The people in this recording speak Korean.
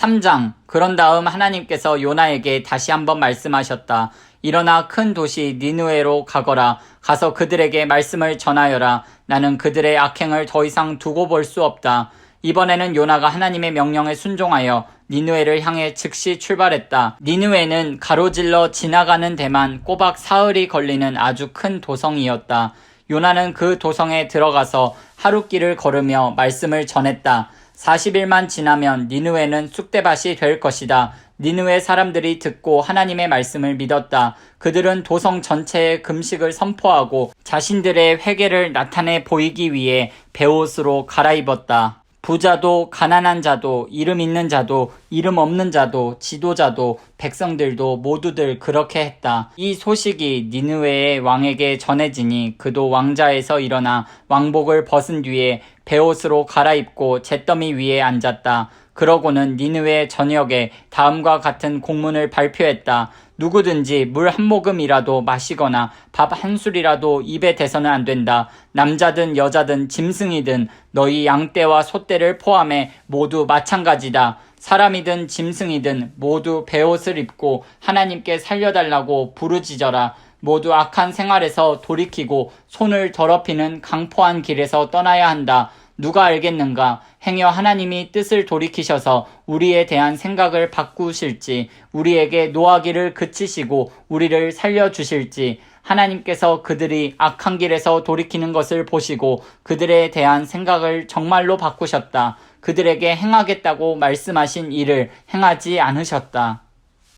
3장 그런 다음 하나님께서 요나에게 다시 한번 말씀하셨다. 일어나 큰 도시 니누에로 가거라. 가서 그들에게 말씀을 전하여라. 나는 그들의 악행을 더 이상 두고 볼 수 없다. 이번에는 요나가 하나님의 명령에 순종하여 니누에를 향해 즉시 출발했다. 니누에는 가로질러 지나가는 데만 꼬박 사흘이 걸리는 아주 큰 도성이었다. 요나는 그 도성에 들어가서 하루길을 걸으며 말씀을 전했다. 40일만 지나면 니누에는 쑥대밭이 될 것이다. 니누의 사람들이 듣고 하나님의 말씀을 믿었다. 그들은 도성 전체에 금식을 선포하고 자신들의 회개를 나타내 보이기 위해 베옷으로 갈아입었다. 부자도 가난한 자도 이름 있는 자도 이름 없는 자도 지도자도 백성들도 모두들 그렇게 했다. 이 소식이 니느웨의 왕에게 전해지니 그도 왕자에서 일어나 왕복을 벗은 뒤에 베옷으로 갈아입고 잿더미 위에 앉았다. 그러고는 니느웨 전역에 다음과 같은 공문을 발표했다. 누구든지 물 한 모금이라도 마시거나 밥 한 술이라도 입에 대서는 안 된다. 남자든 여자든 짐승이든 너희 양떼와 소떼를 포함해 모두 마찬가지다. 사람이든 짐승이든 모두 베옷을 입고 하나님께 살려달라고 부르짖어라. 모두 악한 생활에서 돌이키고 손을 더럽히는 강포한 길에서 떠나야 한다. 누가 알겠는가? 행여 하나님이 뜻을 돌이키셔서 우리에 대한 생각을 바꾸실지, 우리에게 노하기를 그치시고 우리를 살려주실지, 하나님께서 그들이 악한 길에서 돌이키는 것을 보시고 그들에 대한 생각을 정말로 바꾸셨다. 그들에게 행하겠다고 말씀하신 일을 행하지 않으셨다.